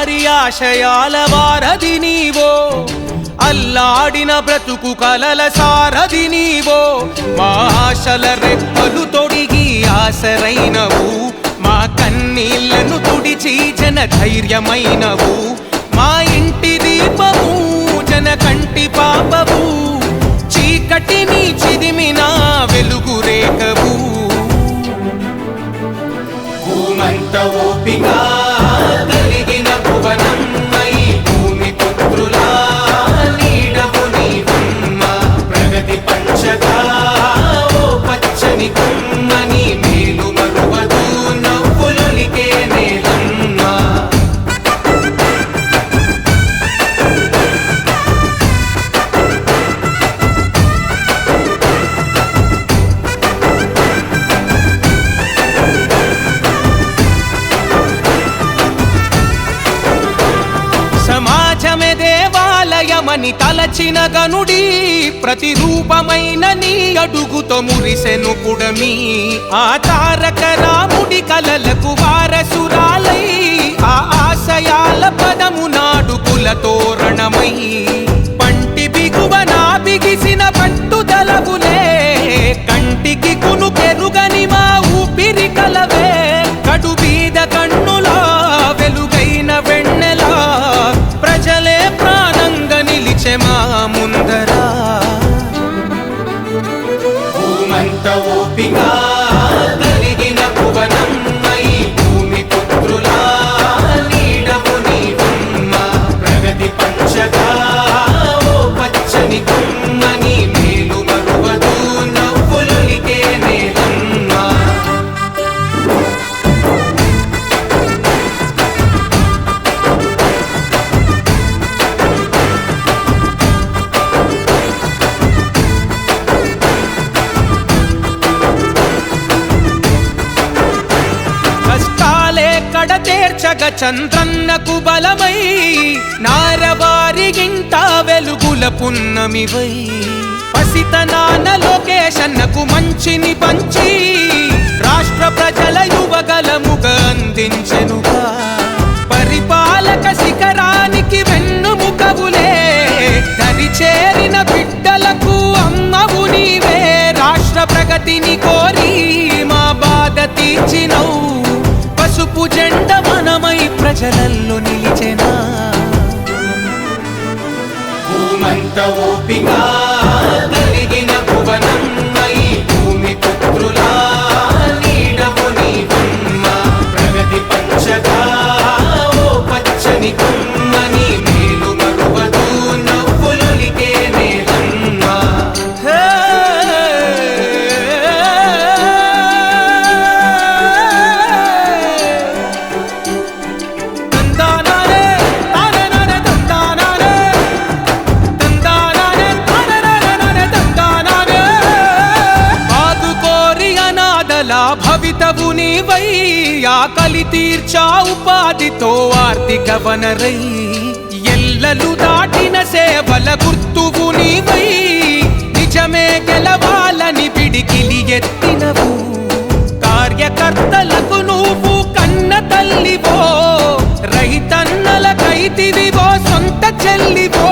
వారి ఆశయాల వారధి నీవో. అల్లాడిన బ్రతుకు కలల సారధి నీవో. మా ఆశల రెప్పలు తొడిగి ఆసరైనవు మా కన్నీళ్ళను తుడిచి జన ధైర్యమైనవు మా ఇంటి దీపము జన కంటి పాపవు చీకటిని చిదిమిన money. దేవాలయమని తలచిన గనుడి ప్రతిరూపమైన నీ అడుగుతో మురిసెను పుడమి ఆ తారక రాముడి కలలకు వారసురాలై ఆ నిలిచె మా ముందరా. భూమంత తీర్చగ చంద్రన్నకు బలమై నారవారి గింట వెలుగుల పున్నమివై. పసితనాన లోకేశన్నకు మంచిని పంచి రాష్ట్ర ప్రజల యువగలముగా అందించెనుగా. పరిపాలక శిఖరానికి వెన్నుముకవులే దరి చేరిన బిడ్డలకు అమ్మవు నీవే. రాష్ట్ర ప్రగతిని కోరి ప్రజలల్లో నిలిచెనా? భూమంత ఓపిక కలిగిన భువనమ్మై భూమి పుత్రులా నీడవు నీవమ్మ ప్రగతి పంచగా ఓ పచ్చని కొమ్మని బాధితవు నీవై ఆకలి తీర్చా ఉపాధితో ఆర్థిక వనరై. ఎల్లలు దాటిన సేవల గుర్తువు నీవై నిజమే గెలవాలని పిడికిలి ఎత్తినవు. కార్యకర్తలకు నువ్వు కన్న తల్లివో రైతన్నల కైతివివో సొంత చెల్లివో.